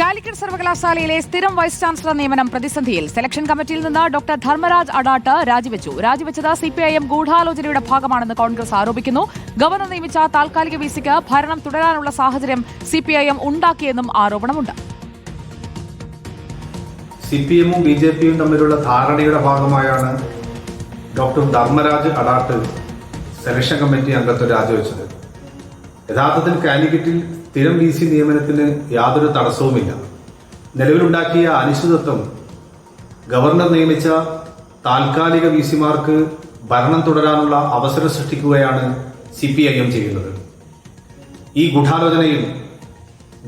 കാലിക്കറ്റ് സർവകലാശാലയിലെ സ്ഥിരം vice chancellor നിയമനം പ്രതിസന്ധിയിൽ സെലക്ഷൻ കമ്മിറ്റിയിൽ നിന്ന് ഡോക്ടർ ധർമ്മരാജ് അഡാട്ട് രാജിവെച്ചു. രാജിവെച്ചത് സിപിഐഎം ഗൂഢാലോചനയുടെ ഭാഗമാണെന്ന് കോൺഗ്രസ് ആരോപിക്കുന്നു. ഗവർണർ നിയമിച്ച താൽക്കാലിക വിസിക്ക് ഭരണം തുടരാനുള്ള സാഹചര്യം സിപിഐഎം ഉണ്ടാക്കിയെന്നും ആരോപണമുണ്ട്. സിപിഎമ്മും ബി ജെ പിയും തമ്മിലുള്ള ധാരണയുടെ ഭാഗമായാണ് doctor Dharmaraj Adat selection committee അംഗത്വം രാജിവെച്ചത്. യഥാർത്ഥത്തിൽ കാലിക്കറ്റിൽ സ്ഥിരം വി സി നിയമനത്തിന് യാതൊരു തടസ്സവുമില്ല. നിലവിലുണ്ടാക്കിയ അനിശ്ചിതത്വം ഗവർണർ നിയമിച്ച താൽക്കാലിക വി സിമാർക്ക് ഭരണം തുടരാനുള്ള അവസരം സൃഷ്ടിക്കുകയാണ് സി പി ഐ എം ചെയ്യുന്നത്. ഈ ഗൂഢാലോചനയിൽ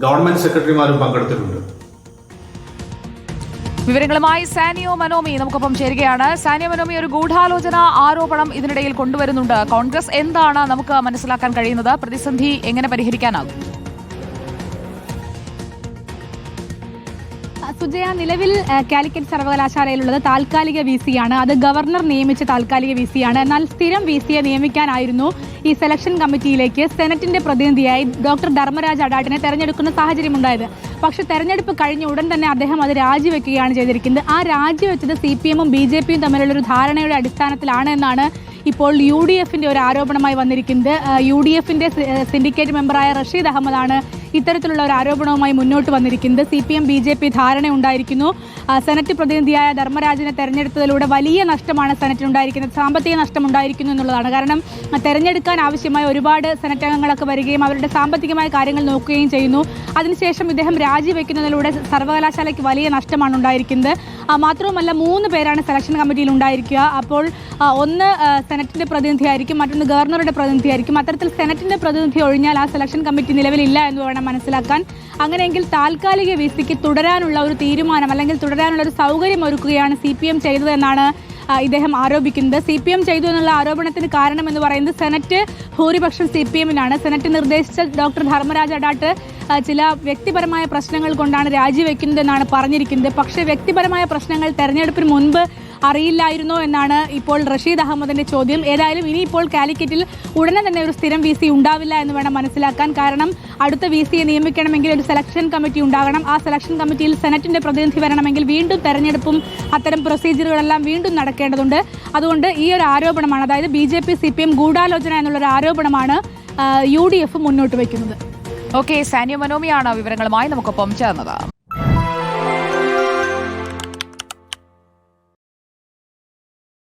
ഗവൺമെന്റ് സെക്രട്ടറിമാരും പങ്കെടുത്തിട്ടുണ്ട്. വിവരങ്ങളുമായി സാനിയോ മനോമി നമുക്കൊപ്പം ചേരുകയാണ്. സാനിയോ മനോമി ഒരു ഗൂഢാലോചന ആരോപണം ഇതിനിടയിൽ കൊണ്ടുവരുന്നുണ്ട്. കോൺഗ്രസ് എന്താണ് നമുക്ക് മനസ്സിലാക്കാൻ കഴിയുന്നത്? പ്രതിസന്ധി എങ്ങനെ പരിഹരിക്കാനാകും? സുജയ നിലവിൽ കാലിക്കറ്റ് സർവകലാശാലയിലുള്ളത് താൽക്കാലിക വി സിയാണ് അത് ഗവർണർ നിയമിച്ച താൽക്കാലിക വി സിയാണ് എന്നാൽ സ്ഥിരം വി സിയെ നിയമിക്കാനായിരുന്നു ഈ സെലക്ഷൻ കമ്മിറ്റിയിലേക്ക് സെനറ്റിന്റെ പ്രതിനിധിയായി ഡോക്ടർ ധർമ്മരാജ് അഡാട്ടിനെ തെരഞ്ഞെടുക്കുന്ന സാഹചര്യമുണ്ടായത്. പക്ഷെ തെരഞ്ഞെടുപ്പ് കഴിഞ്ഞ ഉടൻ തന്നെ അദ്ദേഹം അത് രാജിവെക്കുകയാണ് ചെയ്തിരിക്കുന്നത്. ആ രാജിവെച്ചത് സി പി എമ്മും ബി ജെ പിയും തമ്മിലുള്ള ഒരു ധാരണയുടെ അടിസ്ഥാനത്തിലാണ് എന്നാണ് ഇപ്പോൾ യു ഡി എഫിന്റെ ഒരു ആരോപണമായി വന്നിരിക്കുന്നത്. യു ഡി എഫിന്റെ സിൻഡിക്കേറ്റ് മെമ്പറായ റഷീദ് അഹമ്മദാണ് ഇത്തരത്തിലുള്ള ഒരു ആരോപണവുമായി മുന്നോട്ട് വന്നിരിക്കുന്നത് C P M B J P ധാരണയുണ്ടായിരിക്കുന്നു ഉണ്ടായിരിക്കുന്നു സെനറ്റ് പ്രതിനിധിയായ ധർമ്മരാജനെ തെരഞ്ഞെടുത്തതിലൂടെ വലിയ നഷ്ടമാണ് സെനറ്റിനുണ്ടായിരിക്കുന്നത്. സാമ്പത്തിക നഷ്ടം ഉണ്ടായിരിക്കുന്നു എന്നുള്ളതാണ്. കാരണം തെരഞ്ഞെടുക്കാൻ ആവശ്യമായ ഒരുപാട് സെനറ്റ് അംഗങ്ങളൊക്കെ വരികയും അവരുടെ സാമ്പത്തികമായ കാര്യങ്ങൾ നോക്കുകയും ചെയ്യുന്നു. അതിനുശേഷം ഇദ്ദേഹം രാജിവെക്കുന്നതിലൂടെ സർവകലാശാലയ്ക്ക് വലിയ നഷ്ടമാണ് ഉണ്ടായിരിക്കുന്നത്. മാത്രവുമല്ല മൂന്ന് പേരാണ് സെലക്ഷൻ കമ്മിറ്റിയിൽ ഉണ്ടായിരിക്കുക. അപ്പോൾ ഒന്ന് സെനറ്റിന്റെ പ്രതിനിധിയായിരിക്കും മറ്റൊന്ന് ഗവർണറുടെ പ്രതിനിധിയായിരിക്കും. അത്തരത്തിൽ സെനറ്റിന്റെ പ്രതിനിധി ഒഴിഞ്ഞാൽ ആ സെലക്ഷൻ കമ്മിറ്റി നിലവിലില്ല എന്ന് വേണം മനസ്സിലാക്കാൻ. അങ്ങനെയെങ്കിൽ താൽക്കാലിക വിസിക്ക് തുടരാനുള്ള ഒരു തീരുമാനം അല്ലെങ്കിൽ തുടരാനുള്ള ഒരു സൗകര്യം ഒരുക്കുകയാണ് സി പി എം ചെയ്തതെന്നാണ് ഇദ്ദേഹം ആരോപിക്കുന്നത്. സി പി എം ചെയ്തു എന്നുള്ള ആരോപണത്തിന് കാരണം എന്ന് പറയുന്നത് സെനറ്റ് ഭൂരിപക്ഷം സി പി എമ്മിനാണ്. സെനറ്റ് നിർദ്ദേശിച്ച ഡോക്ടർ ധർമ്മരാജ് അഡാട്ട് ചില വ്യക്തിപരമായ പ്രശ്നങ്ങൾ കൊണ്ടാണ് രാജിവെക്കുന്നതെന്നാണ് പറഞ്ഞിരിക്കുന്നത്. പക്ഷേ വ്യക്തിപരമായ പ്രശ്നങ്ങൾ തെരഞ്ഞെടുപ്പിന് മുൻപ് അറിയില്ലായിരുന്നോ എന്നാണ് ഇപ്പോൾ റഷീദ് അഹമ്മദിന്റെ ചോദ്യം. ഏതായാലും ഇനിയിപ്പോൾ കാലിക്കറ്റിൽ ഉടനെ തന്നെ ഒരു സ്ഥിരം വി ഉണ്ടാവില്ല എന്ന് വേണം മനസ്സിലാക്കാൻ. കാരണം അടുത്ത വി സിയെ നിയമിക്കണമെങ്കിൽ ഒരു സെലക്ഷൻ കമ്മിറ്റി ഉണ്ടാകണം. ആ സെലക്ഷൻ കമ്മിറ്റിയിൽ സെനറ്റിന്റെ പ്രതിനിധി വരണമെങ്കിൽ വീണ്ടും തെരഞ്ഞെടുപ്പും അത്തരം പ്രൊസീജിയറുകളെല്ലാം വീണ്ടും നടക്കേണ്ടതുണ്ട്. അതുകൊണ്ട് ഈ ഒരു ആരോപണമാണ് അതായത് B J P C P M ഗൂഢാലോചന എന്നുള്ളൊരു ആരോപണമാണ് യു ഡി എഫ് മുന്നോട്ട് വയ്ക്കുന്നത്. ഓക്കെ സാനിയ മനോമിയാണ് വിവരങ്ങളുമായി. നമുക്കൊപ്പം ചേർന്നത്.